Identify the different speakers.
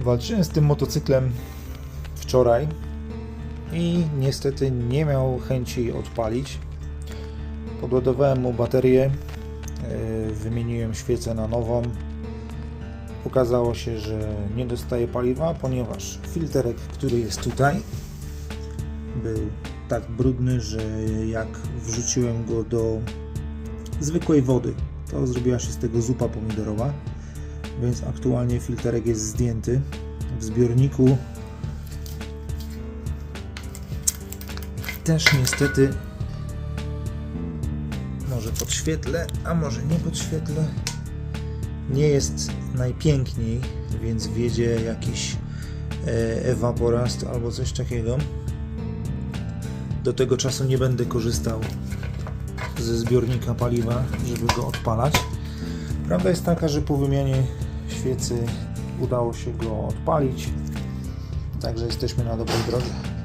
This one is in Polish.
Speaker 1: Walczyłem z tym motocyklem wczoraj i niestety nie miał chęci odpalić. Podładowałem mu baterię, yy, wymieniłem świecę na nową. Okazało się, że nie dostaje paliwa, ponieważ filterek, który jest tutaj, był tak brudny, że jak wrzuciłem go do zwykłej wody, to zrobiła się z tego zupa pomidorowa. Więc aktualnie filterek jest zdjęty. W zbiorniku też niestety może podświetlę, a może nie podświetlę. Nie jest najpiękniej, więc wiedzie jakiś e, ewaporast albo coś takiego. Do tego czasu nie będę korzystał ze zbiornika paliwa, żeby go odpalać. Prawda jest taka, że po wymianie świecy udało się go odpalić, także jesteśmy na dobrej drodze.